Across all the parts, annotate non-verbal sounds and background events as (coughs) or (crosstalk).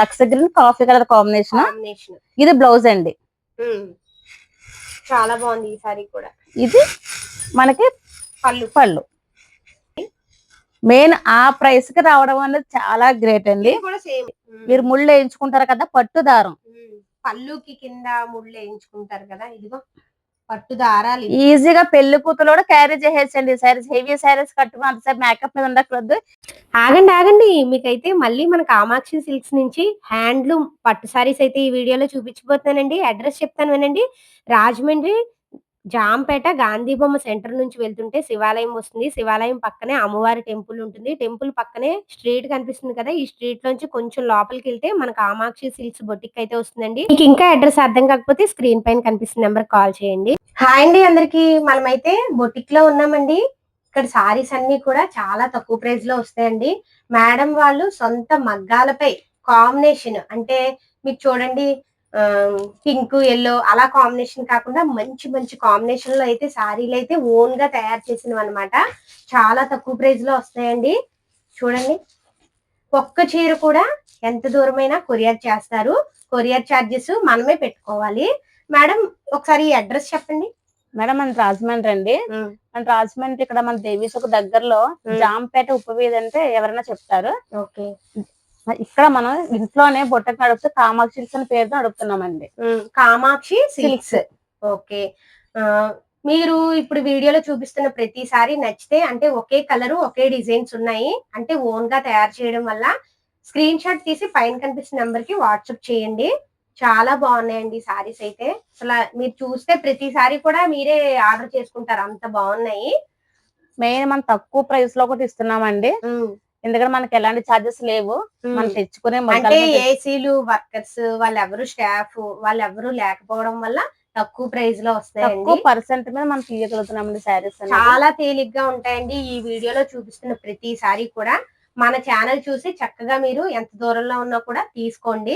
Lux green coffee colour combination. ఇది blouse అండి. చాలా బాగుంది ఈ సారీ కూడా. ఇది మనకి పళ్ళు. పళ్ళు. మెయిన్ ఆ ప్రైస్కి రావడం అనేది చాలా గ్రేట్ అండి. మీరు ముళ్ళు వేయించుకుంటారు కదా పట్టు దారం. పళ్ళుకి కింద ముళ్ళు వేయించుకుంటారు కదా ఇదిగో. పట్టు దారాలు. ఈజీగా పెళ్ళి కూతురు కూడా క్యారీ చేసేసండి. సారీస్ హెవీ సారీస్ కట్టుకుని అంతసేపు మేకప్ మీద ఉండకూడదు. ఆగండి ఆగండి. మీకైతే మళ్ళీ మన కామాక్షి సిల్క్స్ నుంచి హ్యాండ్లూమ్ పట్టు సారీస్ అయితే ఈ వీడియోలో చూపించబోతున్నానండి. అడ్రస్ చెప్తాను వినండి. రాజమండ్రి జాంపేట గాంధీ బొమ్మ సెంటర్ నుంచి వెళ్తుంటే శివాలయం వస్తుంది. శివాలయం పక్కనే అమ్మవారి టెంపుల్ ఉంటుంది. టెంపుల్ పక్కనే స్ట్రీట్ కనిపిస్తుంది కదా! ఈ స్ట్రీట్ లోంచి కొంచెం లోపలికి వెళ్తే మన కామాక్షి సిల్క్స్ బొటిక్ అయితే వస్తుందండి. మీకు ఇంకా అడ్రస్ అర్థం కాకపోతే స్క్రీన్ పైన కనిపిస్తున్న నెంబర్ కాల్ చేయండి. హాయ్ అండి అందరికి! మనమైతే బొటిక్లో ఉన్నామండి. ఇక్కడ సారీస్ అన్ని కూడా చాలా తక్కువ ప్రైస్లో వస్తాయండి. మేడం వాళ్ళు సొంత మగ్గాలపై కాంబినేషన్ అంటే మీకు చూడండి పింక్ ఎల్లో అలా కాంబినేషన్ కాకుండా మంచి మంచి కాంబినేషన్లో అయితే సారీలు అయితే ఓన్గా తయారు చేసినవి అనమాట చాలా తక్కువ ప్రైస్లో వస్తాయండి. చూడండి. ఒక్క చీర కూడా ఎంత దూరమైనా కొరియర్ చేస్తారు. కొరియర్ ఛార్జెస్ మనమే పెట్టుకోవాలి. మేడం ఒకసారి అడ్రస్ చెప్పండి. మేడం మన రాజమండ్రి అండి మన రాజమండ్రి ఇక్కడ మన దేవీసుకు దగ్గరలో. జాంపేట ఉప్పు వీధి అంటే ఎవరైనా చెప్తారు. ఓకే. ఇక్కడ మనం ఇంట్లోనే బొట్టకు నడుపుతూ కామాక్షి సిల్క్స్ అని పేరుతో నడుపుతున్నామండి. కామాక్షి సిల్క్స్. ఓకే. మీరు ఇప్పుడు వీడియోలో చూపిస్తున్న ప్రతిసారి నచ్చితే అంటే ఒకే కలర్ ఒకే డిజైన్స్ ఉన్నాయి అంటే ఓన్గా తయారు చేయడం వల్ల స్క్రీన్ షాట్ తీసి పైన కనిపిస్తున్న నెంబర్కి వాట్సాప్ చేయండి. చాలా బాగున్నాయండి సారీస్ అయితే. అసలు మీరు చూస్తే ప్రతిసారి కూడా మీరే ఆర్డర్ చేసుకుంటారు అంత బాగున్నాయి. మెయిన్ మనం తక్కువ ప్రైస్లో ఒకటి ఇస్తున్నామండి ఎందుకంటే మనకి ఎలాంటి ఛార్జెస్ లేవు. మనం తెచ్చుకునే అంటే ఏసీలు వర్కర్స్ వాళ్ళెవరు స్టాఫ్ వాళ్ళెవరు లేకపోవడం వల్ల తక్కువ ప్రైస్లో వస్తాయండి. తక్కువ పర్సెంట్ మీద మనం తీయగలుగుతున్నామండి శారీస్ చాలా తేలిగ్గా ఉంటాయండి. ఈ వీడియోలో చూపిస్తున్న ప్రతిసారి కూడా మన ఛానల్ చూసి చక్కగా మీరు ఎంత దూరంలో ఉన్నా కూడా తీసుకోండి.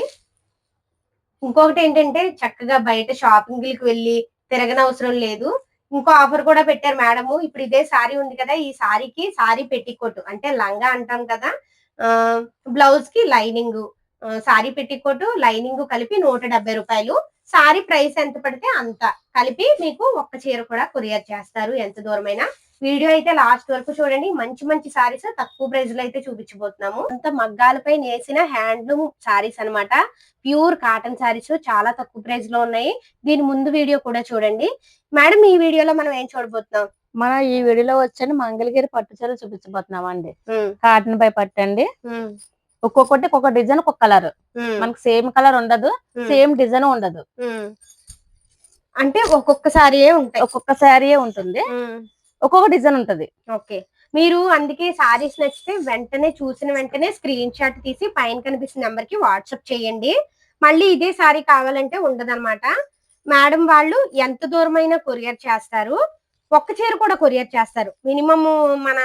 ఇంకొకటి ఏంటంటే చక్కగా బయట షాపింగ్కి వెళ్ళి తిరగనవసరం లేదు. ఇంకో ఆఫర్ కూడా పెట్టారు మేడము. ఇప్పుడు ఇదే సారీ ఉంది కదా ఈ సారీకి సారీ పెట్టికోటు. అంటే లంగా అంటాం కదా బ్లౌజ్కి లైనింగ్ సారీ పెట్టికోటు లైనింగ్ కలిపి నూట డెబ్బై రూపాయలు. సారీ ప్రైస్ ఎంత పడితే అంత. కలిపి మీకు ఒక్క చీర కూడా కొరియర్ చేస్తారు. ఎంత దూరమైనా. వీడియో అయితే లాస్ట్ వరకు చూడండి. మంచి మంచి సారీస్ తక్కువ ప్రైస్లో అయితే చూపించబోతున్నాము. అంత మగ్గాలపై నేసిన హ్యాండ్లూమ్ సారీస్ అన్నమాట. ప్యూర్ కాటన్ సారీస్ చాలా తక్కువ ప్రైస్లో ఉన్నాయి. దీని ముందు వీడియో కూడా చూడండి. మేడం ఈ వీడియోలో మనం ఏం చూడబోతున్నాం? మన ఈ వీడియోలో వచ్చని మంగళగిరి పట్టు చీరలు చూపించబోతున్నాం అండి కాటన్ పై పట్టు అండి. ఒక్కొక్కటి ఒక్కొక్క డిజైన్ ఒక్కొక్క కలర్. మనకి సేమ్ కలర్ ఉండదు సేమ్ డిజైన్ ఉండదు. అంటే ఒక్కొక్క సారీ ఉంటాయి. ఒక్కొక్క శారీ ఉంటుంది. ఒక్కొక్క డిజైన్ ఉంటది. ఓకే. మీరు అందుకే సారీస్ నచ్చితే వెంటనే చూసిన వెంటనే స్క్రీన్ షాట్ తీసి పైన కనిపిస్తున్న నెంబర్కి వాట్సాప్ చేయండి. మళ్ళీ ఇదే సారీ కావాలంటే ఉండదన్నమాట. మేడం వాళ్ళు ఎంత దూరమైనా కొరియర్ చేస్తారు. ఒక్క చీర కూడా కొరియర్ చేస్తారు. మినిమం మన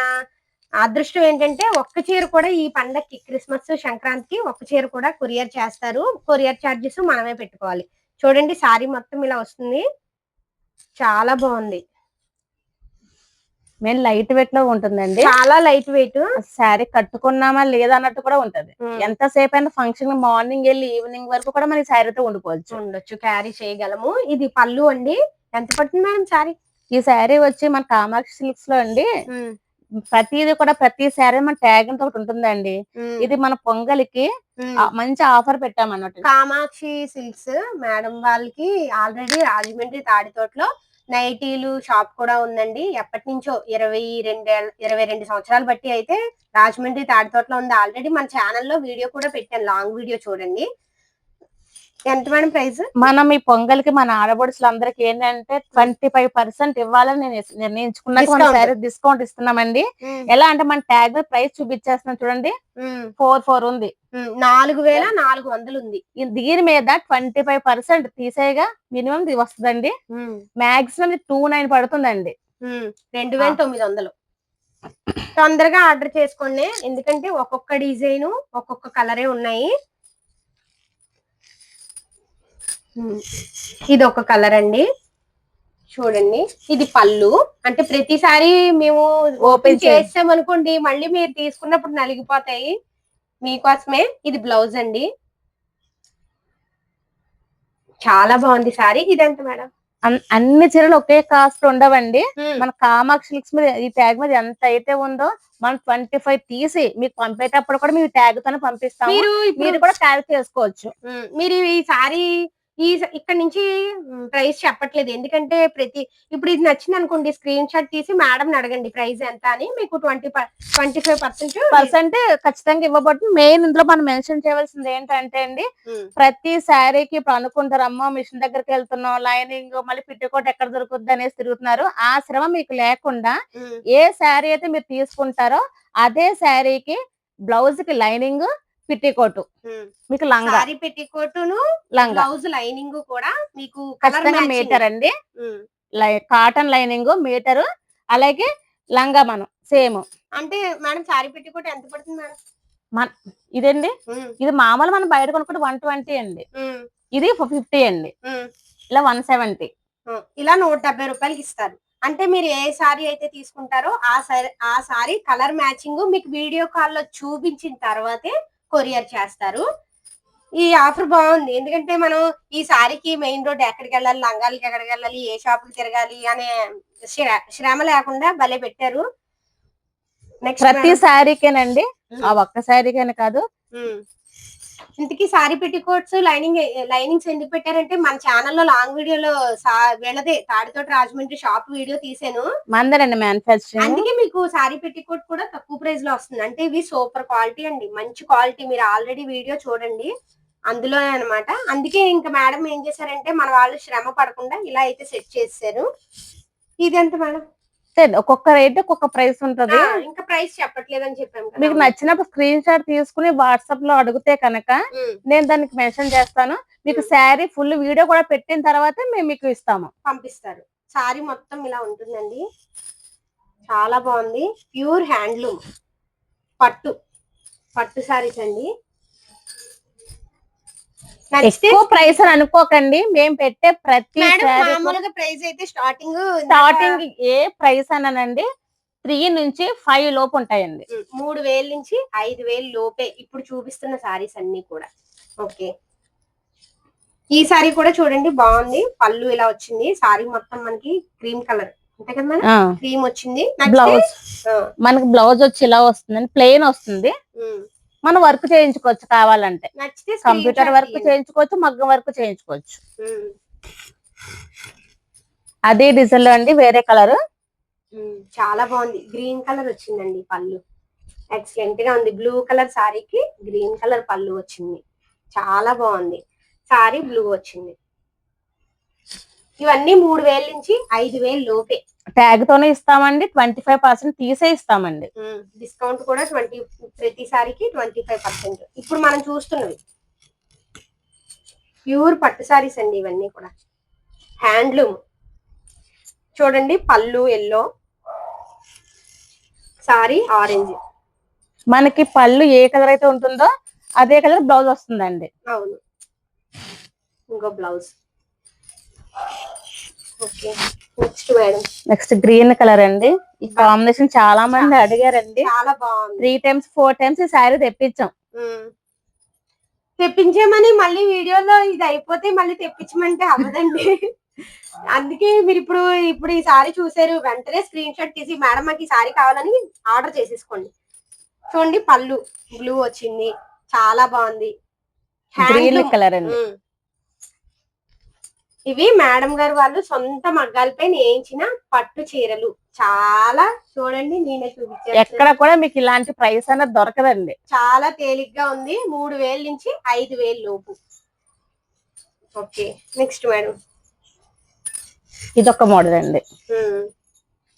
అదృష్టం ఏంటంటే ఒక్క చీర కూడా ఈ పండక్కి క్రిస్మస్ సంక్రాంతికి ఒక్క చీర కూడా కొరియర్ చేస్తారు. కొరియర్ ఛార్జెస్ మనమే పెట్టుకోవాలి. చూడండి సారీ మొత్తం ఇలా వస్తుంది. చాలా బాగుంది. మెయిన్ లైట్ వెయిట్లో ఉంటుందండి. చాలా లైట్ వెయిట్. శారీ కట్టుకున్నామా లేదా అన్నట్టు కూడా ఉంటది. ఎంత సేపు అయినా ఫంక్షన్ మార్నింగ్ వెళ్ళి ఈవినింగ్ వరకు కూడా మనకి శారీతో ఉండిపోవచ్చు. ఉండొచ్చు. క్యారీ చేయగలము. ఇది పళ్ళు అండి. ఎంత పడుతుంది మేడం సారీ? ఈ శారీ వచ్చి మన కామాక్షి సిల్క్స్లో అండి ప్రతిది కూడా ప్రతి శారీ మన ట్యాగ్ అంతా ఒకటి ఉంటుందండి. ఇది మన పొంగలికి మంచి ఆఫర్ పెట్టామన్నట్టు కామాక్షి సిల్క్స్ మేడం వాళ్ళకి ఆల్రెడీ రాజమండ్రి తాడితోటలో నైటీలు షాప్ కూడా ఉందండి. ఎప్పటి నుంచో ఇరవై రెండు ఇరవై రెండు సంవత్సరాలు బట్టి అయితే రాజమండ్రి తాడితోటలో ఉంది. ఆల్రెడీ మన ఛానల్లో వీడియో కూడా పెట్టాను. లాంగ్ వీడియో చూడండి. ఎంత మేడం ప్రైస్? మనం ఈ పొంగల్కి మన ఆడబడుచులు అందరికి ఏంటంటే ట్వంటీ ఫైవ్ పర్సెంట్ ఇవ్వాలని నేను నిర్ణయించుకున్నా Discount. శారీ డిస్కౌంట్ ఇస్తున్నామండి. ఎలా అంటే మన ట్యాగ్ ప్రైస్ చూపించేస్తున్నాం చూడండి. ఫోర్ ఫోర్ ఉంది. నాలుగు వేల నాలుగు వందలు ఉంది దీని మీద ట్వంటీ ఫైవ్ పర్సెంట్ తీసేయగా మినిమం వస్తుందండి. మాక్సిమం టూ నైన్ పడుతుందండి. రెండు వేల తొమ్మిది వందలు. తొందరగా ఆర్డర్ చేసుకోండి. ఎందుకంటే ఒక్కొక్క డిజైన్ ఒక్కొక్క కలరే ఉన్నాయి. ఇది ఒక కలర్ అండి. చూడండి. ఇది పళ్ళు. అంటే ప్రతిసారి మేము ఓపెన్ చేయం. చేసామనుకోండి మళ్ళీ మీరు తీసుకున్నప్పుడు నలిగిపోతాయి. మీకోసమే ఇది బ్లౌజ్ అండి. చాలా బాగుంది సారీ. ఇదెంత మేడం. అన్- అన్ని చీరలు ఒకే కాస్ట్ ఉండవండి. మన కామాక్షి సిల్క్స్ మీద ఈ ట్యాగ్ మీద ఎంత అయితే ఉందో మనం ట్వంటీ ఫైవ్ తీసి మీకు పంపేటప్పుడు కూడా మేము ట్యాగ్ తోనే పంపిస్తాము. మీరు కూడా క్యారీ చేసుకోవచ్చు. ఉమ్, మీరు ఈ సారీ ఈ ఇక్కడ నుంచి ప్రైస్ చెప్పట్లేదు. ఎందుకంటే ప్రతి ఇప్పుడు ఇది నచ్చింది అనుకోండి స్క్రీన్ షాట్ తీసి మేడం అడగండి ప్రైస్ ఎంత అని. మీకు twenty twenty five percent percent ఖచ్చితంగా ఇవ్వబడుతుంది. మెయిన్ ఇందులో మనం మెన్షన్ చేయవలసింది ఏంటంటే అండి ప్రతి శారీకి ఇప్పుడు అనుకుంటారు అమ్మో మిషన్ దగ్గరికి వెళ్తున్నాం లైనింగ్ మళ్ళీ పిట్టుకోట్ ఎక్కడ దొరుకుద్ది అనేసి తిరుగుతున్నారు. ఆ శ్రమ మీకు లేకుండా ఏ శారీ అయితే మీరు తీసుకుంటారో అదే శారీకి బ్లౌజ్కి లైనింగ్ పిట్టికోటు మీకు లంగా. పెట్టికోటును లంగా. బ్లౌజ్ లైనింగ్ కూడా మీకు ఖచ్చితంగా మీటర్ అండి. కాటన్ లైనింగ్ మీటర్ అలాగే లంగా మనం సేమ్. అంటే మేడం సారీ పెట్టికోట్ ఎంత పడుతుంది మేడం? ఇదండి ఉమ్, ఇది మామూలు మనం బయట కొనుక్కుంటే వన్ ట్వంటీ అండి. ఇది ఫిఫ్టీ అండి. ఇలా వన్ సెవెంటీ. ఇలా నూట డెబ్బై రూపాయలకి ఇస్తారు. అంటే మీరు ఏ సారీ అయితే తీసుకుంటారో ఆ సారీ ఆ సారీ కలర్ మ్యాచింగ్ మీకు వీడియో కాల్లో చూపించిన తర్వాతే కొరియర్ చేస్తారు. ఈ ఆఫర్ బాగుంది. ఎందుకంటే మనం ఈ సారీకి మెయిన్ రోడ్ ఎక్కడికి వెళ్ళాలి లంగాలకి ఎక్కడికి వెళ్ళాలి ఏ షాప్కి తిరగాలి అనే శ్ర- శ్రమ లేకుండా భలే పెట్టారు. నెక్స్ట్ ప్రతి శారీకేనండి ఆ ఒక్క శారీకైనా కాదు. ఇంతకీ సారీ పెట్టికోట్స్ లైనింగ్ లైనింగ్స్ ఎందుకు పెట్టారంటే మన ఛానల్లో లాంగ్ వీడియోలో వీళ్ళదే తాడితోటి రాజమండ్రి షాప్ వీడియో తీసాను మందరండి అందుకే మీకు సారీ పెట్టికోట్ కూడా తక్కువ ప్రైస్లో వస్తుంది. అంటే ఇవి సూపర్ క్వాలిటీ అండి. మంచి క్వాలిటీ మీరు ఆల్రెడీ వీడియో చూడండి. అందులో అన్నమాట. అందుకే ఇంకా మేడం ఏం చేశారంటే మన వాళ్ళు శ్రమ పడకుండా ఇలా అయితే సెట్ చేశారు ఇది ఎంత మేడం? ఒక్కొక్క రేట్ ఒక్కొక్క ప్రైస్ ఉంటది. ఇంకా ప్రైస్ చెప్పట్లేదని చెప్పాం కదా మీకు నచ్చినప్పుడు స్క్రీన్ షాట్ తీసుకుని వాట్సాప్లో అడిగితే కనుక నేను దానికి మెన్షన్ చేస్తాను. మీకు శారీ ఫుల్ వీడియో కూడా పెట్టిన తర్వాత మేము మీకు ఇస్తాము. పంపిస్తారు. సారీ మొత్తం ఇలా ఉంటుందండి. చాలా బాగుంది. ప్యూర్ హ్యాండ్లూమ్ పట్టు. పట్టు సారీస్ అండి. ఎక్కువ ప్రైస్ అని అనుకోకండి. మేము పెట్టే ప్రతి మామూలుగా ప్రైస్ అయితే స్టార్టింగ్ స్టార్టింగ్ ఏ ప్రైస్ అనండి. త్రీ నుంచి ఫైవ్ లోపు ఉంటాయండి. మూడు వేల నుంచి ఐదు వేలు లోపే ఇప్పుడు చూపిస్తున్న సారీస్ అన్ని కూడా. ఓకే. ఈ సారీ కూడా చూడండి బాగుంది. పళ్ళు ఇలా వచ్చింది. సారీ మొత్తం మనకి క్రీమ్ కలర్. అంతే కదా మేడం? క్రీమ్ వచ్చింది. బ్లౌజ్. మనకి బ్లౌజ్ వచ్చి ఇలా వస్తుంది ప్లెయిన్ వస్తుంది. మనం వర్క్ చేయించుకోవచ్చు కావాలంటే. Computer work. చేయించుకోవచ్చు మగ్గం వర్క్ చేయించుకోవచ్చు. అదే డిజైన్లో అండి వేరే కలర్. చాలా బాగుంది. గ్రీన్ కలర్ వచ్చిందండి పళ్ళు. ఎక్సలెంట్గా ఉంది. బ్లూ కలర్ సారీకి గ్రీన్ కలర్ పళ్ళు వచ్చింది. చాలా బాగుంది. సారీ బ్లూ వచ్చింది. ఇవన్నీ మూడు వేల నుంచి ఐదు వేలు లోపే. ట్యాగ్ తోనే ఇస్తామండి ట్వంటీ ఫైవ్ పర్సెంట్ తీసే ఇస్తామండి. డిస్కౌంట్ కూడా ట్వంటీ ప్రతి సారీకి ట్వంటీ ఫైవ్ పర్సెంట్. ఇప్పుడు మనం చూస్తున్నవి. ప్యూర్ పట్టు సారీస్ అండి ఇవన్నీ కూడా. హ్యాండ్లూమ్. చూడండి పళ్ళు ఎల్లో. Sorry orange. మనకి పళ్ళు ఏ కలర్ అయితే ఉంటుందో అదే కలర్ బ్లౌజ్ వస్తుందండి. అవును. ఇంకో బ్లౌజ్. నెక్స్ట్ గ్రీన్ కలర్ అండి. ఈ కాంబినేషన్ చాలా మంది అడిగారండి. చాలా బాగుంది. త్రీ టైమ్స్ ఫోర్ టైమ్స్ ఈ శారీ తెప్పించాం. ఉమ్. తెప్పించేమని మళ్ళీ వీడియోలో ఇది అయిపోతే మళ్ళీ తెప్పించమంటే అవ్వదండి. (laughs) అందుకే మీరు ఇప్పుడు ఇప్పుడు ఈ సారీ చూసారు. వెంటనే స్క్రీన్ షాట్ తీసి మేడం మాకు ఈ సారీ కావాలని ఆర్డర్ చేసేసుకోండి. చూడండి పళ్ళు బ్లూ వచ్చింది. చాలా బాగుంది. కలర్ అండి. ఉమ్. ఇవి మేడం గారు వాళ్ళు సొంత మగ్గాలపై నేయించిన పట్టు చీరలు. చాలా చూడండి నేనే చూపించాను ఎక్కడ కూడా మీకు ఇలాంటి ప్రైస్ అనేది దొరకదండి. చాలా తేలిగ్గా ఉంది. మూడు వేల నుంచి ఐదు వేలు లోపు. Okay next madam. ఇదొక మోడల్ అండి.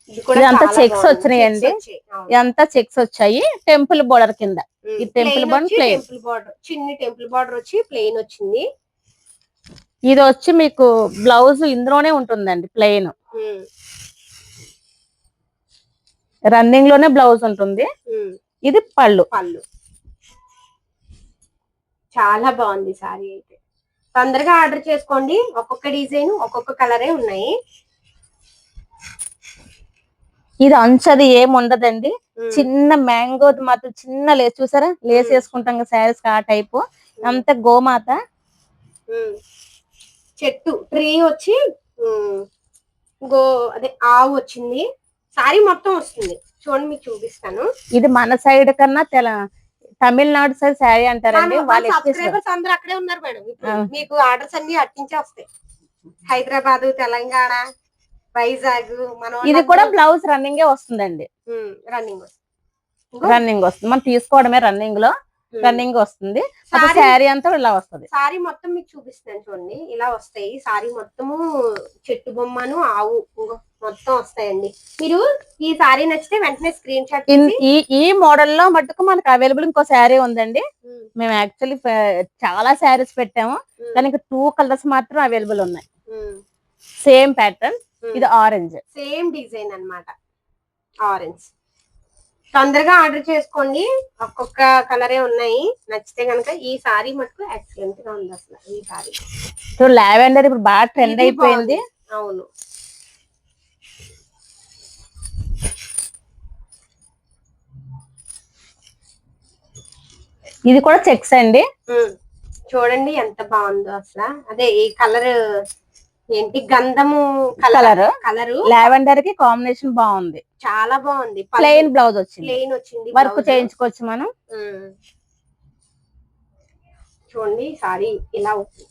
ఇది కూడా ఇదంతా బాగుంది. వచ్చినాయండి. ఇదంతా చెక్స్ వచ్చాయి. టెంపుల్ బోర్డర్ కింద. ఈ వచ్చి plain. temple border. చిన్ని టెంపుల్ బార్డర్ వచ్చి ప్లెయిన్ వచ్చింది. ఇది వచ్చి మీకు బ్లౌజ్ ఇందులోనే ఉంటుందండి ప్లెయిన్. రన్నింగ్లోనే బ్లౌజ్ ఉంటుంది. ఇది పళ్ళు. పళ్ళు. చాలా బాగుంది సారీ అయితే. తొందరగా ఆర్డర్ చేసుకోండి. ఒక్కొక్క డిజైన్ ఒక్కొక్క కలరే ఉన్నాయి. ఇది అంచది ఏం ఉండదండి ఉమ్. చిన్న మ్యాంగో మాత్రం చిన్న లేస్ చూసారా? లేస్. వేసుకుంటాం శారీస్ ఆ టైపు. అంత గోమాత. చెట్టు ట్రీ వచ్చి గో అదే ఆవు వచ్చింది. సారీ మొత్తం వస్తుంది. చూడండి మీకు చూపిస్తాను. ఇది మన సైడ్ కన్నా తెల తమిళనాడు సైడ్ శారీ అంటారండి. వాళ్ళు. సబ్స్క్రైబర్స్ అందరూ అక్కడే ఉన్నారు మేడం. మీకు ఆర్డర్స్ అన్ని అట్టించే వస్తాయి హైదరాబాద్ తెలంగాణ వైజాగ్ మన ఇది కూడా బ్లౌజ్ రన్నింగ్ వస్తుందండి. రన్నింగ్ రన్నింగ్ వస్తుంది. మనం తీసుకోవడమే రన్నింగ్లో రన్నింగ్ వస్తుంది. సారీ శారీ అంతా ఇలా వస్తుంది. సారీ మొత్తం మీకు చూపిస్తాను చూడండి. ఇలా వస్తాయి. సారీ మొత్తము చెట్టు బొమ్మను ఆవు మొత్తం వస్తాయండి. మీరు ఈ సారీ నచ్చితే వెంటనే స్క్రీన్ షాట్ ఈ ఈ మోడల్లో మటుకు మనకు అవైలబుల్ ఇంకో శారీ ఉందండి. మేము. యాక్చువల్లీ చాలా శారీస్ పెట్టాము. దానికి టూ కలర్స్ మాత్రం అవైలబుల్ ఉన్నాయి. సేమ్ ప్యాటర్న్ ఇది ఆరెంజ్ సేమ్ డిజైన్ అన్నమాట. ఆరెంజ్ తొందరగా ఆర్డర్ చేసుకోండి. ఒక్కొక్క కలరే ఉన్నాయి. నచ్చితే కనుక ఈ సారీ మటుకు ఎక్సలెంట్గా ఉంది అసలు ఈ సారీ. సో లావెండర్ ఇప్పుడు బాగా ట్రెండ్ అయిపోయింది. అవును. ఇది కూడా చెక్స్ అండి. చూడండి ఎంత బాగుందో అసలు. అదే ఈ కలర్ ఏంటి? గంధము కలర్. కలర్. లావెండర్కి కాంబినేషన్ బాగుంది. చాలా బాగుంది. ప్లెయిన్ బ్లౌజ్ వచ్చింది. ప్లెయిన్ వచ్చింది వర్క్. చేయించుకోవచ్చు మనం. చూడండి సారీ ఇలా ఓపెన్.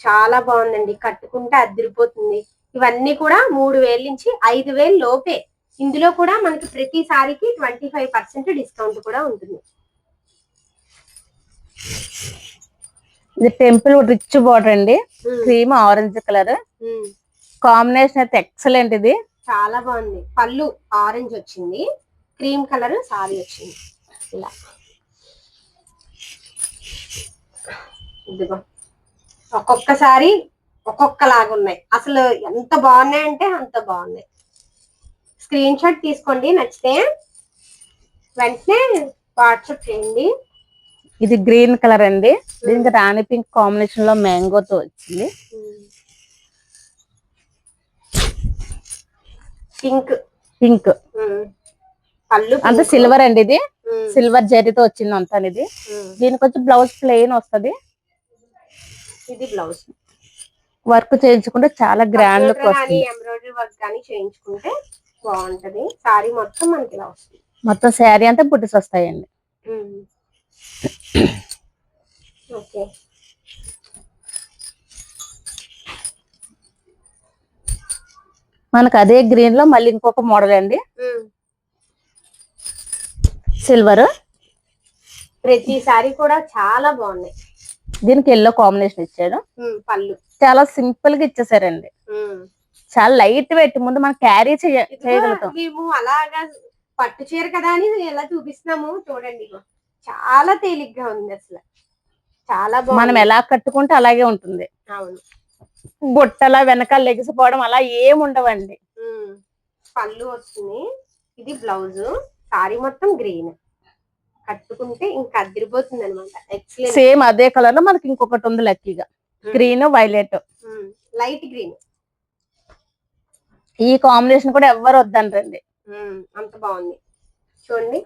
చాలా బాగుందండి. కట్టుకుంటే అదిరిపోతుంది. ఇవన్నీ కూడా మూడు వేల నుంచి ఐదు వేలు లోపే. ఇందులో కూడా మనకి ప్రతి సారీకి ట్వంటీ ఫైవ్ పర్సెంట్ డిస్కౌంట్ కూడా ఉంటుంది. ఇది టెంపుల్ రిచ్ బార్డర్ అండి. Cream orange colour. కాంబినేషన్ అయితే ఎక్సలెంట్ ఇది. చాలా బాగుంది. పళ్ళు ఆరెంజ్ వచ్చింది. క్రీమ్ కలర్ సారీ వచ్చింది. ఇలా. ఇదిగో. ఒక్కొక్కసారి ఒక్కొక్కలాగా ఉన్నాయి. అసలు ఎంత బాగున్నాయంటే అంత బాగున్నాయి. స్క్రీన్ షాట్ తీసుకోండి. నచ్చితే వెంటనే వాట్సాప్ చేయండి. ఇది గ్రీన్ కలర్ అండి. దీనికి రాణి పింక్ కాంబినేషన్లో మ్యాంగో తో వచ్చింది. పింక్. పింక్. pink. సిల్వర్ అండి ఇది. సిల్వర్ జరీతో వచ్చింది అంతా ఇది. దీనికి వచ్చి బ్లౌజ్ ప్లెయిన్ వస్తది. ఇది బ్లౌజ్. వర్క్ చేయించుకుంటే చాలా గ్రాండ్ లుక్ వస్తుంది. ఎంబ్రాయిడరీ వర్క్ కానీ చేయించుకుంటే బాగుంటది. సారీ మొత్తం మనకి ఇలా వస్తుంది. మొత్తం శారీ అంతా బుట్టిస్ వస్తాయండి. ఓకే. మనకు అదే గ్రీన్లో మళ్ళీ ఇంకొక మోడల్ అండి. సిల్వర్ ప్రతి సారీ కూడా చాలా బాగున్నాయి. దీనికి ఎల్లో కాంబినేషన్ ఇచ్చాడు. పళ్ళు. చాలా సింపుల్గా ఇచ్చేసారండి. చాలా లైట్ వెయిట్ ముందు మనం క్యారీ చేయగలుగుతాం. మేము అలాగా పట్టు చీర కదా అని ఎలా చూపిస్తున్నాము. చూడండి చాలా తేలిగ్గా ఉంది అసలు. చాలా మనం ఎలా కట్టుకుంటే అలాగే ఉంటుంది. అవును. బుట్టల వెనకాల లెగిసిపోవడం అలా ఏం ఉండవండి. ఉమ్. పళ్ళు వస్తుంది ఇది బ్లౌజ్. సారీ మొత్తం గ్రీన్. కట్టుకుంటే ఇంకా అదిరిపోతుంది అనమాట సేమ్ అదే కలర్లో మనకి ఇంకొకటి ఉంది లక్కీగా. Green violet. Light green. ఈ కాంబినేషన్ కూడా ఎవ్వరు వద్దంటండి అంత బాగుంది. చూడండి.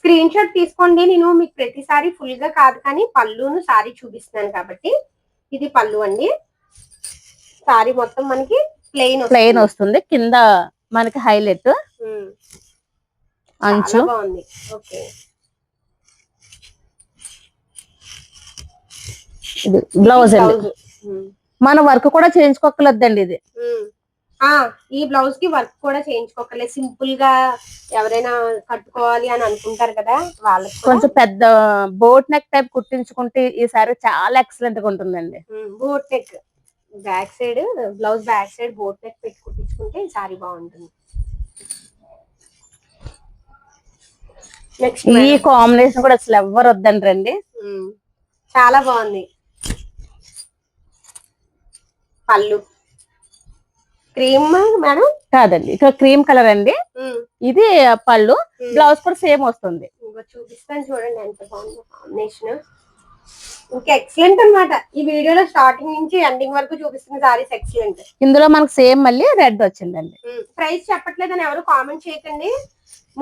స్క్రీన్ షాట్ తీసుకోండి. నేను మీకు ప్రతిసారి ఫుల్గా కాదు కానీ పళ్ళును సారీ చూపిస్తున్నాను కాబట్టి ఇది పళ్ళు అండి. సారీ మొత్తం మనకి ప్లెయిన్ ప్లెయిన్ వస్తుంది. కింద మనకి హైలైట్ అంచు. బాగుంది. ఓకే. ఇది బ్లౌజ్. అండి మన వర్క్ కూడా చేయించుకోకలేదండి ఇది. ఆ ఈ బ్లౌజ్కి వర్క్ కూడా చేయించుకోకలేదు సింపుల్గా ఎవరైనా కట్టుకోవాలి అని అనుకుంటారు కదా వాళ్ళకి కొంచెం పెద్ద బోట్ నెక్ టైప్ కుట్టించుకుంటే ఈ సారీ చాలా ఎక్సలెంట్గా ఉంటుందండి. Boat neck back side blouse back side boat neck పెట్టి కుట్టించుకుంటే ఈ సారీ బాగుంటుంది. నెక్స్ట్ ఈ కాంబినేషన్ కూడా అసలు ఎవ్వరు వద్దంటండి చాలా బాగుంది. పళ్ళు. Cream madam? కాదండి. క్రీమ్ కలర్ అండి. ఇది పళ్ళు. బ్లౌజ్ కూడా సేమ్ వస్తుంది. చూపిస్తాను చూడండి ఎంత బాగుందో కాంబినేషన్ ఇంకా ఎక్సలెంట్ అన్నమాట. ఈ వీడియోలో స్టార్టింగ్ నుంచి ఎండింగ్ వరకు చూపిస్తున్న సారీస్ ఎక్సలెంట్ ఇందులో మనకు సేమ్ మళ్ళీ రెడ్ వచ్చిందండి. ప్రైస్ చెప్పట్లేదని ఎవరు కామెంట్ చేయకండి.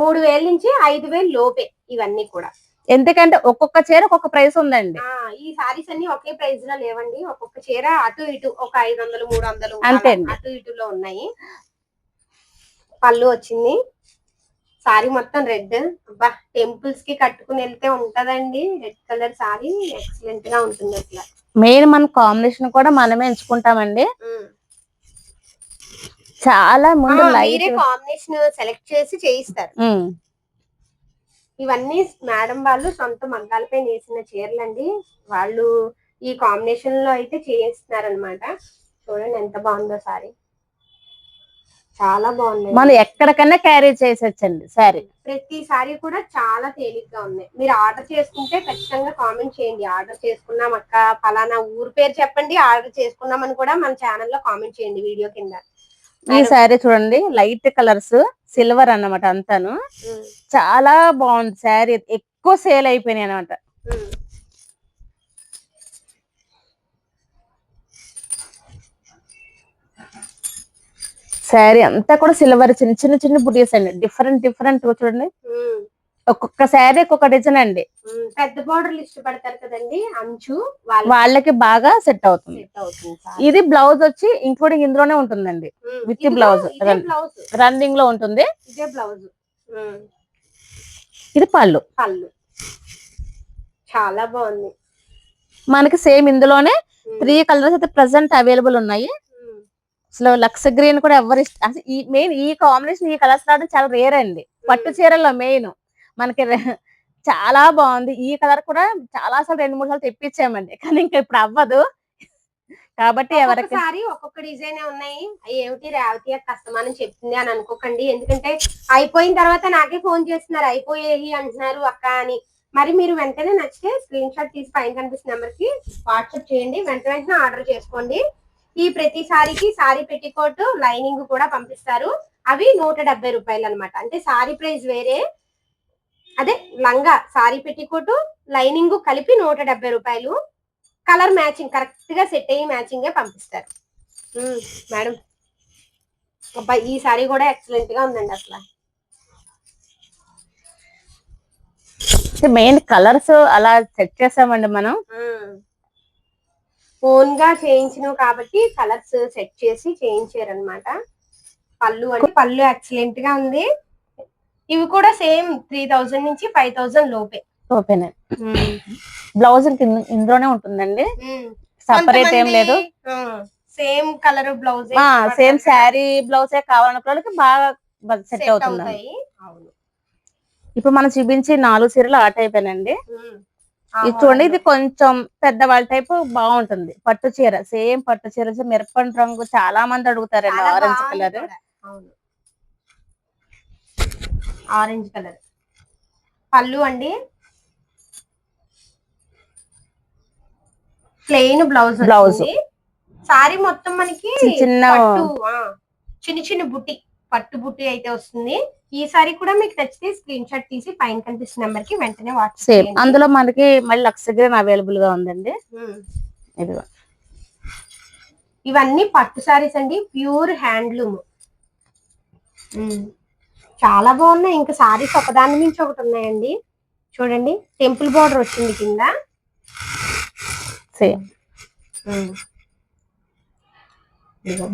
మూడు వేల నుంచి ఐదు వేలు లోపే ఇవన్నీ కూడా. ఎందుకంటే ఒక్కొక్క చీర ఒక్కొక్క ప్రైస్ ఉందండి. ఈ సారీస్ అన్ని ఒకే ప్రైస్లో లేవండి. ఒక్కొక్క చీర అటు ఇటు ఒక ఐదు వందలు మూడు వందలు అంతే. అటు ఇటులో ఉన్నాయి. పళ్ళు వచ్చింది. సారీ మొత్తం రెడ్. అబ్బా టెంపుల్స్కి కట్టుకుని వెళ్తే ఉంటదండి. రెడ్ కలర్ సారీ ఎక్సలెంట్గా ఉంటుంది అసలు. మెయిన్ మన కాంబినేషన్ కూడా మనమే ఎంచుకుంటామండి. చాలా ముందు కాంబినేషన్ సెలెక్ట్ చేసి చేయిస్తారు. ఇవన్నీ మేడం వాళ్ళు సొంత మగ్గాలపై నేసిన చీరలండి. వాళ్ళు ఈ కాంబినేషన్లో అయితే చేయిస్తున్నారు అనమాట చూడండి ఎంత బాగుందో సారీ. చాలా బాగుంది మనం ఎక్కడికన్నా క్యారీ చేసొచ్చండి సారీ. ప్రతి సారీ కూడా చాలా తేలిగ్గా ఉన్నాయి. మీరు ఆర్డర్ చేసుకుంటే ఖచ్చితంగా కామెంట్ చేయండి. ఆర్డర్ చేసుకున్నాం అక్క ఫలానా ఊరు పేరు చెప్పండి. ఆర్డర్ చేసుకున్నామని కూడా మన ఛానల్లో కామెంట్ చేయండి వీడియో కింద. ఈ సారీ చూడండి లైట్ కలర్స్. సిల్వర్ అన్నమాట అంతాను. చాలా బాగుంది శారీ. ఎక్కువ సేల్ అయిపోయినాయి అనమాట. శారీ అంతా కూడా సిల్వర్. చిన్న చిన్న చిన్న బుటీస్ అండి. డిఫరెంట్ డిఫరెంట్ చూడండి. ఒక్కొక్క శారీ ఒక్కొక్క డిజైన్ అండి. పెద్ద బార్డర్లు ఇష్టపడతారు కదండి అంచు వాళ్ళ వాళ్ళకి బాగా సెట్ అవుతుంది. ఇది బ్లౌజ్ వచ్చి ఇంక్లూడింగ్ ఇందులోనే ఉంటుందండి. ఇదే బ్లౌజ్ రన్నింగ్లో ఉంటుంది. ఇదే బ్లౌజ్ ఇది పళ్ళు. పళ్ళు. చాలా బాగుంది. మనకి సేమ్ ఇందులోనే త్రీ కలర్స్ అయితే ప్రెసెంట్ అవైలబుల్ ఉన్నాయి. అసలు లక్స్ గ్రీన్ కూడా ఎవరు ఇష్ట అసలు ఈ మెయిన్ ఈ కాంబినేషన్ ఈ కలర్స్ రావడం చాలా రేర్ అండి. పట్టు చీరల్లో మెయిన్ మనకి చాలా బాగుంది. ఈ కలర్ కూడా చాలా సార్లు రెండు మూడు సార్లు తెప్పించామండి. కానీ ఇంకా ఇప్పుడు అవ్వదు. కాబట్టి ఎవరికి ఒక్కొక్కసారి ఒక్కొక్క డిజైన్ ఉన్నాయి. ఏమిటి రేవతి కష్టమని చెప్తుంది అని అనుకోకండి. ఎందుకంటే అయిపోయిన తర్వాత నాకే ఫోన్ చేస్తున్నారు. అయిపోయేది అంటున్నారు అక్క అని. మరి మీరు వెంటనే నచ్చితే స్క్రీన్ షాట్ తీసి పైన కనిపిస్తున్న నెంబర్కి వాట్సాప్ చేయండి. వెంట వెంటనే ఆర్డర్ చేసుకోండి. ఈ ప్రతి సారీకి సారీ పెట్టికోట్ లైనింగ్ కూడా పంపిస్తారు. అవి నూట డెబ్బై రూపాయలు అనమాట అంటే సారీ ప్రైస్ వేరే. అదే లంగా సారీ పెట్టికోటు లైనింగ్ కలిపి నూట డెబ్బై రూపాయలు. కలర్ మ్యాచింగ్ కరెక్ట్గా సెట్ అయ్యి మ్యాచింగ్ పంపిస్తారు. మేడం. అబ్బాయి ఈ సారీ కూడా ఎక్సలెంట్గా ఉందండి అసలు. మెయిన్ కలర్స్ అలా సెట్ చేసామండి మనం. ఓన్గా చేయించినవి కాబట్టి కలర్స్ సెట్ చేసి చేయించారు అనమాట పళ్ళు అంటే పళ్ళు ఎక్సలెంట్గా ఉంది. ఇవి కూడా సేమ్ త్రీ థౌజండ్ నుంచి ఫైవ్ థౌజండ్ లోపే. ఓపెన్ బ్లౌజ్ ఇందులోనే ఉంటుందండి. సపరేట్ ఏం లేదు. Same colour blouse same sari బ్లౌజే కావాలనుకున్న వాళ్ళకి బాగా సెట్ అవుతుంది ఇప్పుడు మనం చూపించి నాలుగు చీరలు ఆట అయిపోయినండి. ఇది చూడండి ఇది కొంచెం పెద్దవాళ్ళ టైప్ బాగుంటుంది. పట్టు చీర సేమ్ పట్టు చీర మిరపండి రంగు చాలా మంది అడుగుతారండి ఆరెంజ్ కలర్ ఆరెంజ్ కలర్. పళ్ళు అండి. Plain blouse Blouse. సారీ మొత్తం మనకి చిన్న చిన్న చిన్న బుట్టి పట్టు బుట్టి అయితే వస్తుంది. ఈ సారీ కూడా మీకు నచ్చితే స్క్రీన్ షాట్ తీసి పైన కనిపిస్తున్న నెంబర్కి వెంటనే వాట్సాప్. అందులో మనకి మళ్ళీ లక్స్ గ్రీన్ అవైలబుల్గా ఉందండి. ఇదిగో. ఇవన్నీ పట్టు సారీస్ అండి. Pure handloom. చాలా బాగున్నాయి. ఇంకా సారీస్ ఒకదాని మించి ఒకటి ఉన్నాయండి. చూడండి టెంపుల్ బార్డర్ వచ్చింది కింద. సేమ్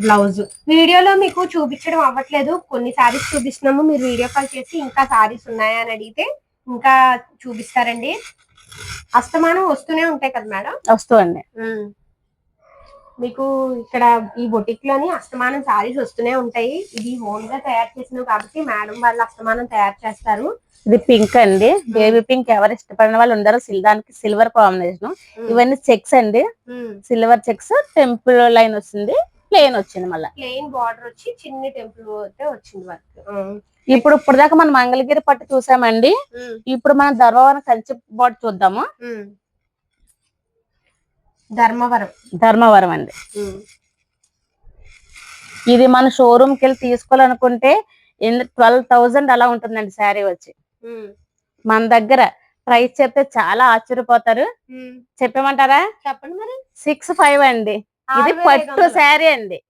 బ్లౌజ్ వీడియోలో మీకు చూపించడం అవ్వట్లేదు. కొన్ని సారీస్ చూపిస్తున్నాము. మీరు వీడియో కాల్ చేసి ఇంకా సారీస్ ఉన్నాయా అని అడిగితే ఇంకా చూపిస్తారండి. అస్తమానం వస్తూనే ఉంటాయి కదా మేడం? వస్తుంది మీకు ఇక్కడ ఈ బొటిక్లోని అస్తమానం సారీస్ వస్తూనే ఉంటాయి. ఇది ఓన్గా తయారు చేసినవి కాబట్టి మేడం వాళ్ళు అస్తమానం తయారు చేస్తారు. ఇది పింక్ అండి. బేబీ పింక్ ఎవరు ఇష్టపడిన వాళ్ళు ఉండరు సిల్- దానికి సిల్వర్ కాంబినేషన్ ఇవన్నీ చెక్స్ అండి. సిల్వర్ చెక్స్ టెంపుల్ లైన్ వస్తుంది ప్లేన్ వచ్చింది మళ్ళీ. ప్లెయిన్ బార్డర్ వచ్చి చిన్న టెంపుల్ అయితే వచ్చింది వర్క్ ఇప్పుడు ఇప్పుడు దాకా మనం మంగళగిరి పట్టు చూసామండి. ఇప్పుడు మనం ధర్మవరం కంచి బాట్ చూద్దాము. ధర్మవరం. ధర్మవరం అండి. ఇది మన షోరూమ్కి వెళ్ళి తీసుకోవాలనుకుంటే ట్వెల్వ్ థౌజండ్ అలా ఉంటుందండి శారీ వచ్చి. మన దగ్గర ప్రైస్ చెప్తే చాలా ఆశ్చర్యపోతారు. చెప్పమంటారా? చెప్పండి మరి. సిక్స్ ఫైవ్ అండి. ఇది పట్టు. శారీ అండి.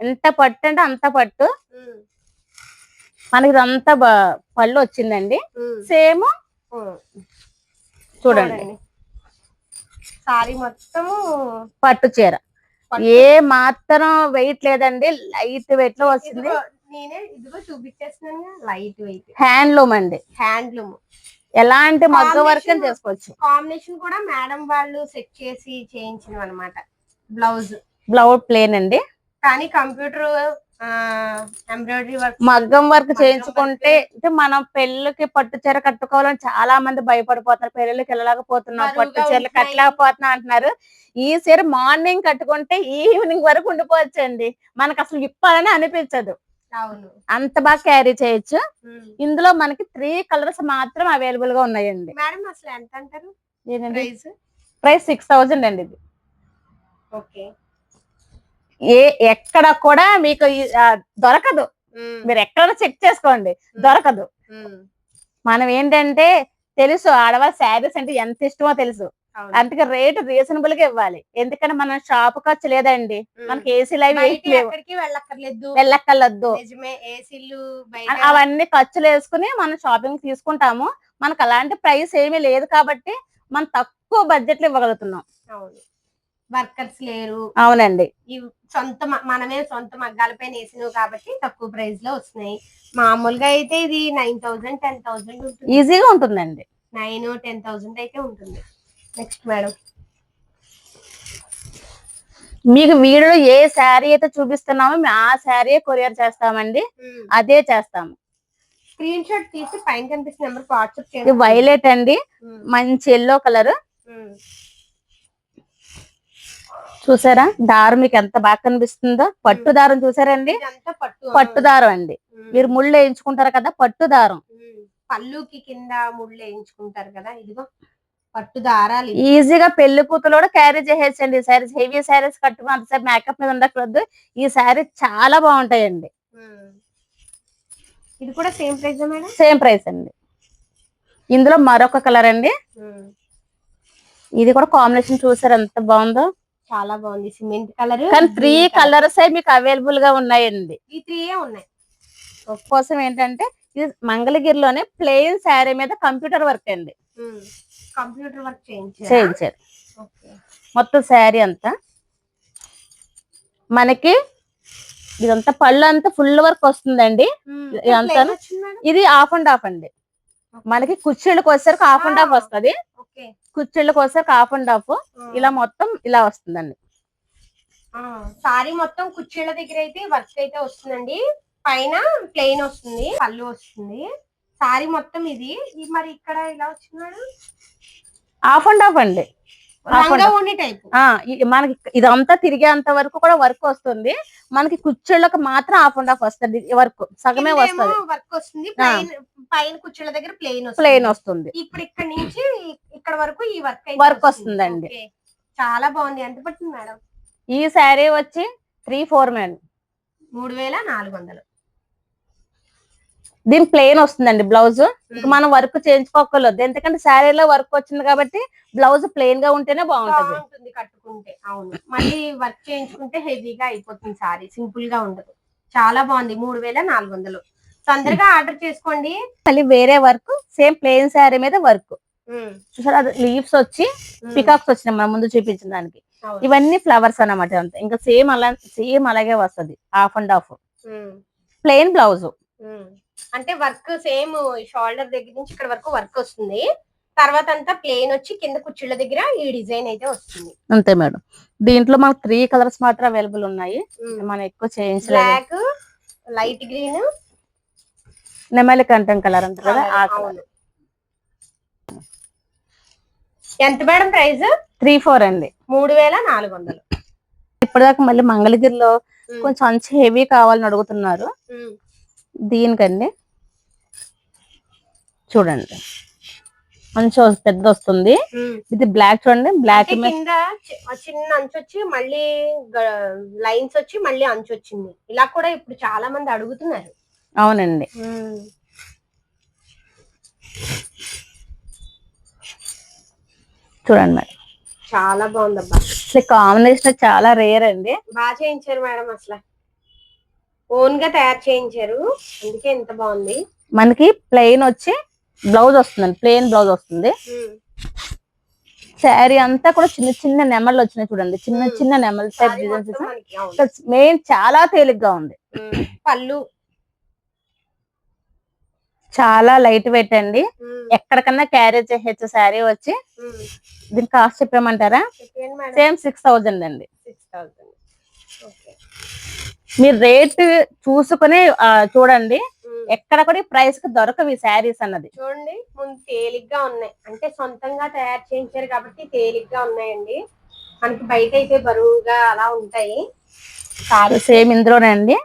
ఎంత పట్టు అంటే అంత పట్టు. మనకి ఇదంతా బ- పళ్ళు వచ్చిందండి. సేమ్. చూడండి. సారీ మొత్తము పట్టు చీర. ఏ మాత్రం వెయిట్ లేదండి లైట్ వెయిట్లో వస్తుంది. నేనే ఇదిగో చూపించేస్తున్నాను లైట్ వెయిట్ హ్యాండ్లూమ్ అండి. హ్యాండ్లూమ్ ఎలాంటి మగ్గ వర్క్. చేసుకోవచ్చు. కాంబినేషన్ కూడా మేడం వాళ్ళు సెట్ చేసి చేయించిన అనమాట బ్లౌజ్ బ్లౌజ్ ప్లేన్ అండి. కానీ కంప్యూటర్ ఎంబ్రాయిడరీ వర్క్ మగ్గం వర్క్ చేయించుకుంటే అంటే మనం పెళ్ళికి పట్టు చీర కట్టుకోవాలని చాలా మంది భయపడిపోతున్నారు. పెళ్ళిళ్ళకి వెళ్ళలేకపోతున్నాం పట్టు చీరలు. కట్టలేకపోతున్నా అంటున్నారు. ఈ చీర మార్నింగ్ కట్టుకుంటే ఈవినింగ్ వరకు ఉండిపోవచ్చండి. మనకు అసలు విప్పాలని అనిపించదు. అవును. అంత బాగా క్యారీ చేయొచ్చు. ఇందులో మనకి త్రీ కలర్స్ మాత్రం అవైలబుల్గా ఉన్నాయండి. మేడం అసలు ఎంత అంటారు ప్రైస్? ప్రైస్ సిక్స్ థౌజండ్ అండి ఇది. ఓకే. ఏ ఎక్కడ కూడా మీకు దొరకదు. మీరు ఎక్కడ చెక్ చేసుకోండి. దొరకదు. మనం ఏంటంటే తెలుసు ఆడవాళ్ళ శారీస్ అంటే ఎంత ఇష్టమో తెలుసు. అందుకే రేట్ రీజనబుల్గా ఇవ్వాలి. ఎందుకంటే మన షాప్ ఖర్చు లేదండి. మనకి ఏసీ లేవు వెళ్ళక్కర్లేదు. అవన్నీ ఖర్చులు వేసుకుని మనం షాపింగ్ తీసుకుంటాము. మనకు అలాంటి ప్రైస్ ఏమీ లేదు కాబట్టి మనం తక్కువ బడ్జెట్లో ఇవ్వగలుగుతున్నాం. వర్కర్స్ లేరు. అవునండి. సొంత మనమే సొంత మగ్గాలపై వేసినవి కాబట్టి తక్కువ ప్రైస్లో వస్తున్నాయి. మామూలుగా అయితే ఇది నైన్ థౌసండ్ టెన్ థౌసండ్ ఉంటుంది. ఈజీగా ఉంటుందండి. నైన్ టెన్ థౌసండ్ అయితే ఉంటుంది. నెక్స్ట్ మేడం మీకు వీడియో ఏ శారీ అయితే చూపిస్తున్నామో మేము ఆ శారీ కొరియర్ చేస్తామండి. అదే చేస్తాము. స్క్రీన్ షాట్ తీసి పైన కనిపిస్తున్న నెంబర్ వాట్సాప్ చేయండి. వైలెట్ అండి. మంచి ఎల్లో కలర్ చూసారా? దారం మీకు ఎంత బాగా కనిపిస్తుందో? పట్టు దారం చూసారండి? పట్టు దారం అండి. మీరు ముళ్ళు వేయించుకుంటారు కదా పట్టు దారం. పళ్ళుకి కింద ముళ్ళు వేయించుకుంటారు కదా ఇదిగో. పట్టు దారాలు. ఈజీగా పెళ్ళి కూతురు కూడా క్యారీ చేసేసండి ఈ శారీస్ హెవీ శారీస్ కట్టుకుని అంతసేపు మేకప్ మీద ఉండకూడదు. ఈ శారీ చాలా బాగుంటాయండి. ఇది కూడా సేమ్ ప్రైస్ సేమ్ ప్రైస్ అండి. ఇందులో మరొక కలర్ అండి. ఇది కూడా కాంబినేషన్ చూసారు ఎంత బాగుందో? చాలా బాగుంది. సిమెంట్ కలర్ కానీ త్రీ కలర్స్ మీకు అవైలబుల్గా ఉన్నాయండి. ఈ త్రీ ఉన్నాయి. కోసం ఏంటంటే ఇది మంగళగిరిలోనే ప్లెయిన్ శారీ మీద కంప్యూటర్ వర్క్ అండి. కంప్యూటర్ వర్క్ చేయించారు? మొత్తం శారీ అంతా. మనకి ఇదంతా పళ్ళు అంతా ఫుల్ వర్క్ వస్తుందండి? ఇది ఆఫ్ అండ్ ఆఫ్ అండి. మనకి కుర్చీళ్ళకి వచ్చేసరికి హాఫ్ అండ్ ఆఫ్ వస్తది. కుర్చీళ్ళకి వచ్చేసరికి హాఫ్ అండ్ ఆఫ్ ఇలా మొత్తం ఇలా వస్తుందండి. సారీ మొత్తం కుర్చీల దగ్గర అయితే వర్క్ అయితే వస్తుందండి. పైన ప్లెయిన్ వస్తుంది పళ్ళు వస్తుంది. సారీ మొత్తం ఇది. మరి ఇక్కడ ఇలా వచ్చింది హాఫ్ అండ్ ఆఫ్ అండి. మనకి ఇదంతా తిరిగేంత వరకు కూడా వర్క్ వస్తుంది. మనకి కుర్చీళ్ళకి మాత్రం హాఫ్ అండ్ ఆఫ్ వస్తుంది వర్క్ సగమే వస్తుంది. వర్క్ వస్తుంది పైన కుర్చీల దగ్గర ప్లెయిన్ ప్లెయిన్ వస్తుంది. ఇప్పుడు ఇక్కడ నుంచి ఇక్కడ వరకు ఈ వర్క్ Work వస్తుందండి. చాలా బాగుంది. ఎంత పడుతుంది మేడం? ఈ శారీ వచ్చి త్రీ ఫోర్ మేడం మూడు వేల నాలుగు వందలు. దీని ప్లెయిన్ వస్తుందండి బ్లౌజ్ మనం వర్క్ చేయించుకోకర్లేదు ఎందుకంటే శారీలో వర్క్ వచ్చింది కాబట్టి బ్లౌజ్ ప్లెయిన్గా ఉంటేనే బాగుంటది. కట్టుకుంటే. అవును. మళ్ళీ వర్క్ చేయించుకుంటే హెవీగా అయిపోతుంది సారీ సింపుల్గా ఉండదు. చాలా బాగుంది. మూడు వేల నాలుగు వందలు. తొందరగా ఆర్డర్ చేసుకోండి. మళ్ళీ వేరే వర్క్ సేమ్ ప్లెయిన్ శారీ మీద వర్క్. చూసారా? అది లీవ్స్ వచ్చి పికాక్స్ వచ్చినాయి మనం ముందు చూపించిన దానికి. ఇవన్నీ ఫ్లవర్స్ అన్నమాట. అంత. ఇంకా సేమ్ అలా సేమ్ అలాగే వస్తది. Half and half plain blouse. అంటే వర్క్ సేమ్ షోల్డర్ దగ్గర నుంచి ఇక్కడ వరకు వర్క్ వస్తుంది. తర్వాత అంతా ప్లేన్ వచ్చి కింద కుర్చీల దగ్గర ఈ డిజైన్ అయితే వస్తుంది. అంతే మేడం. దీంట్లో మనకు త్రీ కలర్స్ మాత్రం అవైలబుల్ ఉన్నాయి. మనం ఎక్కువ చేయించలేదు. Black light green. నెమలి కంఠం కలర్ అంటారు కదా ఆ కలర్. ఎంత మేడం ప్రైస్? త్రీ ఫోర్ అండి. మూడు వేల నాలుగు వందలు. ఇప్పటిదాకా మళ్ళీ మంగళగిరిలో కొంచెం అంచు హెవీ కావాలని అడుగుతున్నారు. దీనికండి. చూడండి. మంచి పెద్ద వస్తుంది. ఇది బ్లాక్ చూడండి. బ్లాక్ కింద చిన్న అంచు వచ్చి మళ్ళీ లైన్స్ వచ్చి మళ్ళీ అంచు వచ్చింది ఇలా కూడా ఇప్పుడు చాలా మంది అడుగుతున్నారు. అవునండి. చూడండి మేడం చాలా బాగుందబ్బా. అసలు కాంబినేషన్ చాలా రేర్ అండి. బాగా చేయించారు మేడం అసలు. ఓన్గా తయారు చేయించారు. అందుకే ఎంత బాగుంది. మనకి ప్లెయిన్ వచ్చి బ్లౌజ్ వస్తుందండి. ప్లెయిన్ బ్లౌజ్ వస్తుంది. శారీ అంతా కూడా చిన్న చిన్న నెమళ్ళు వచ్చినాయి చూడండి. చిన్న. చిన్న నెమల్ టైప్ డిజైన్స్. మెయిన్ చాలా తేలిగ్గా ఉంది. పళ్ళు. చాలా లైట్ వెయిట్ అండి. ఎక్కడికన్నా క్యారీ చేయొచ్చు శారీ వచ్చి. దీని కాస్ట్ చెప్పామంటారా? సేమ్ సిక్స్ థౌజండ్ అండి. సిక్స్ థౌసండ్ ఓకే మీరు రేట్ చూసుకుని చూడండి. ఎక్కడ కూడా ప్రైస్కి దొరకవు ఈ శారీస్ అన్నది. చూడండి ముందు తేలిగ్గా ఉన్నాయి. అంటే సొంతంగా తయారు చేయించారు కాబట్టి తేలిగ్గా ఉన్నాయండి. మనకి బయట అయితే బరువుగా అలా ఉంటాయి. సారీ సేమ్ ఇందులోనే అండి.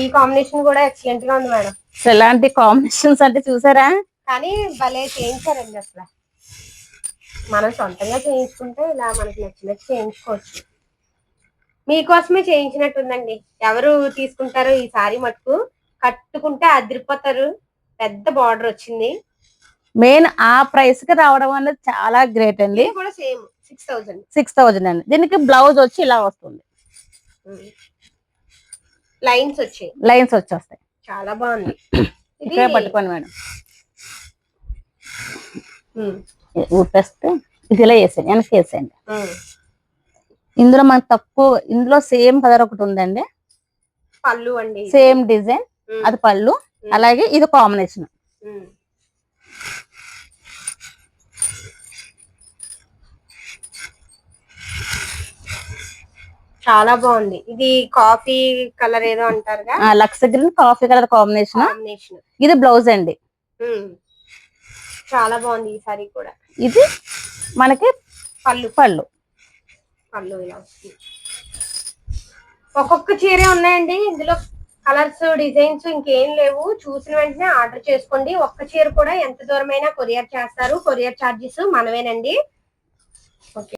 ఈ కాంబినేషన్ కూడా ఎక్సలెంట్గా ఉంది మేడం. ఎలాంటి కాంబినేషన్స్ అంటే చూసారా? కానీ భలే చేయించారండి అసలు. మనం సొంతంగా చేయించుకుంటే ఇలా మనకి నచ్చినట్టు చేయించుకోవచ్చు. మీకోసమే చేయించినట్టుందండి. ఎవరు తీసుకుంటారో ఈ సారీ మటుకు కట్టుకుంటే అదిరిపోతారు. పెద్ద బార్డర్ వచ్చింది. మెయిన్ ఆ ప్రైస్కి రావడం అనేది చాలా గ్రేట్ అండి. కూడా same six thousand. Six thousand అండి. దీనికి బ్లౌజ్ వచ్చి ఇలా వస్తుంది. లైన్స్ వచ్చాయి. లైన్స్ వచ్చేస్తాయి. చాలా బాగుంది. (coughs) ఇక్కడ పట్టుకోండి మేడం. ఊపేస్తే ఇది ఇలా వేసేయండి వెనక్కి వేసేయండి. ఇందులో మనకు తక్కువ ఇందులో సేమ్ కలర్ ఒకటి ఉందండి. పళ్ళు అండి సేమ్ డిజైన్ అది పళ్ళు. అలాగే ఇది కాంబినేషన్. చాలా బాగుంది. ఇది కాఫీ కలర్ ఏదో అంటారుగా? Lux green coffee colour combination. Combination. ఇది బ్లౌజ్ అండి. చాలా బాగుంది ఈ సారీ కూడా. ఇది మనకి పళ్ళు. పళ్ళు. పళ్ళు ఇలా వస్తుంది ఒక్కొక్క చీరే ఉన్నాయండి. ఇందులో కలర్స్ డిజైన్స్ ఇంకేం లేవు. చూసిన వెంటనే ఆర్డర్ చేసుకోండి. ఒక్క చీర కూడా ఎంత దూరమైనా కొరియర్ చేస్తారు. కొరియర్ ఛార్జెస్ మనమేనండి ఓకే.